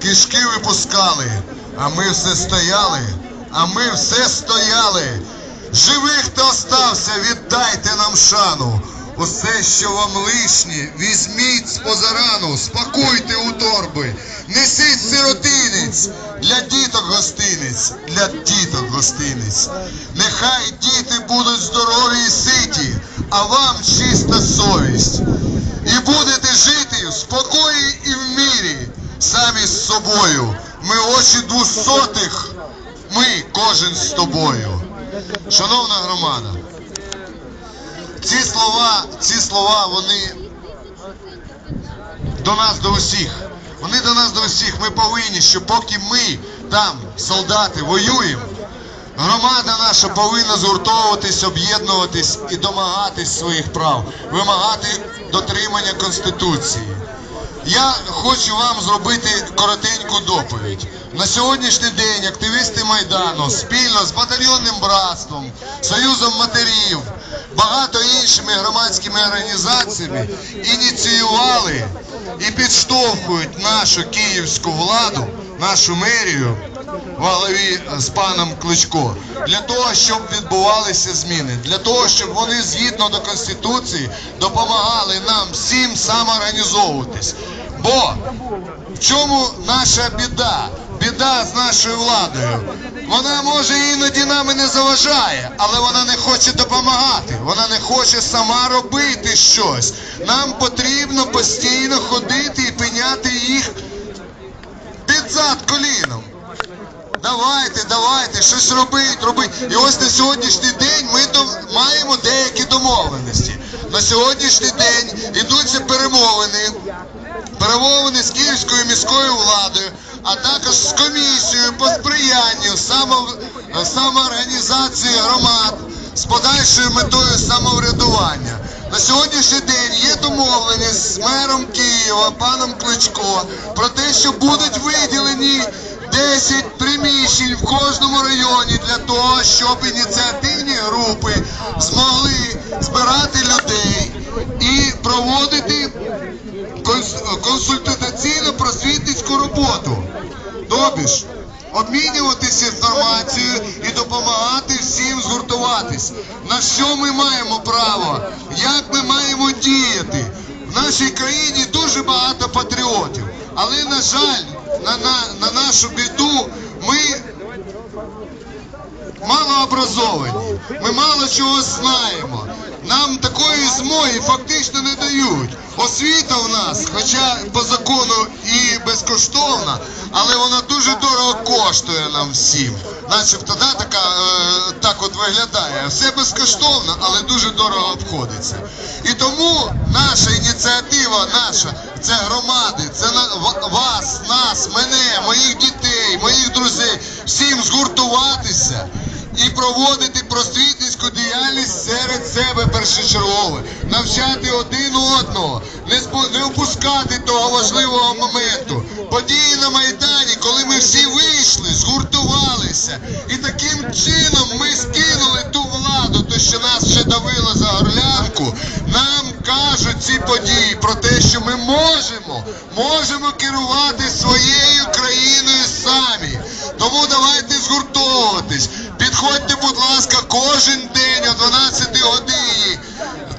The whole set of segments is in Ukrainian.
кишки випускали, а ми все стояли, а ми все стояли. Живих, хто остався, віддайте нам шану. Усе, що вам лишнє, візьміть з позарану, спакуйте у торби, несіть сиротинець, для діток гостинець, для діток гостинець. Нехай діти будуть здорові і ситі, а вам чиста совість. І будете жити в самі з собою. Ми очі двосотих, ми кожен з тобою. Шановна громада, ці слова, ці слова, вони до нас, до усіх. Вони до нас до усіх. Ми повинні, що поки ми там, солдати, воюємо, громада наша повинна згуртовуватись, об'єднуватись і домагатись своїх прав, вимагати дотримання Конституції. Я хочу вам зробити коротеньку доповідь. На сьогоднішній день активісти Майдану спільно з батальйонним братством, Союзом матерів, багато іншими громадськими організаціями ініціювали і підштовхують нашу київську владу, нашу мерію в голові з паном Кличко для того, щоб відбувалися зміни, для того, щоб вони згідно до конституції допомагали нам всім самоорганізовуватись. Бо в чому наша біда? Біда з нашою владою. Вона може іноді нами не заважає, але вона не хоче допомагати. Вона не хоче сама робити щось. Нам потрібно постійно ходити і пиняти їх під зад коліном. Давайте, давайте, щось робить, робить. І ось на сьогоднішній день ми маємо деякі домовленості. На сьогоднішній день ідуться перемовини, перемовини з Київською міською владою, а також з комісією по сприянню само, самоорганізації громад з подальшою метою самоврядування. На сьогоднішній день є домовленість з мером Києва, паном Кличко, про те, що будуть виділені 10 приміщень в кожному районі для того, щоб ініціативні групи змогли збирати людей і проводити конс- консультаційно-просвітницьку роботу. Тобі ж обмінюватися інформацією і допомагати всім згуртуватись. На що ми маємо право? Як ми маємо діяти? В нашій країні дуже багато патріотів, але на жаль, на, на, на нашу біду ми малообразовані, ми мало чого знаємо. Нам такої змоги фактично не дають. Освіта в нас, хоча по закону і безкоштовна, але вона дуже дорого коштує нам всім. Начебто да, така, е, так от виглядає. Все безкоштовно, але дуже дорого обходиться. І тому наша ініціатива, наша, це громади, це на, ва- вас, нас, мене, моїх дітей, моїх друзей, всім згуртуватися і проводити просвітницьку діяльність серед себе першочергово, навчати один одного, не, не упускати того важливого моменту. Події на Майдані, коли ми всі вийшли, згуртувалися, і таким чином ми скинули ту владу, то що нас вже давило за горлянку, нам кажуть ці події про те, що ми можемо, можемо керувати своєю країною самі. Тому давайте згуртовуватись. Підходьте, будь ласка, кожен день о 12 годині,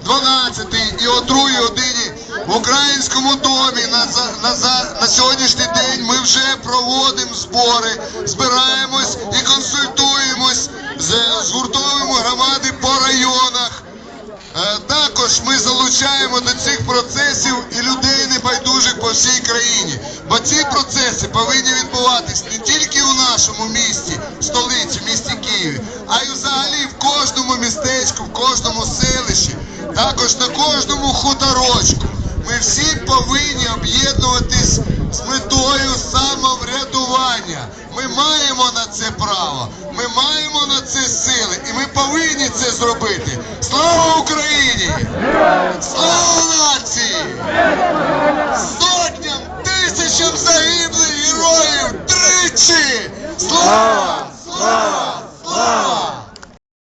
12 і о 2 годині в українському домі на, на, на сьогоднішній день ми вже проводимо збори, збираємось і консультуємось, згуртовуємо громади по районах. Е, Також ми залучаємо до цих процесів і людей небайдужих по всій країні. Бо ці процеси повинні відбуватись не тільки у нашому місті, столиці, місті Києві, а й взагалі в кожному містечку, в кожному селищі, також на кожному хуторочку. Ми всі повинні об'єднуватись з метою самоврядування. Ми маємо на це право, ми маємо на це сили, і ми повинні це зробити. Слава Україні! Слава нації! 起落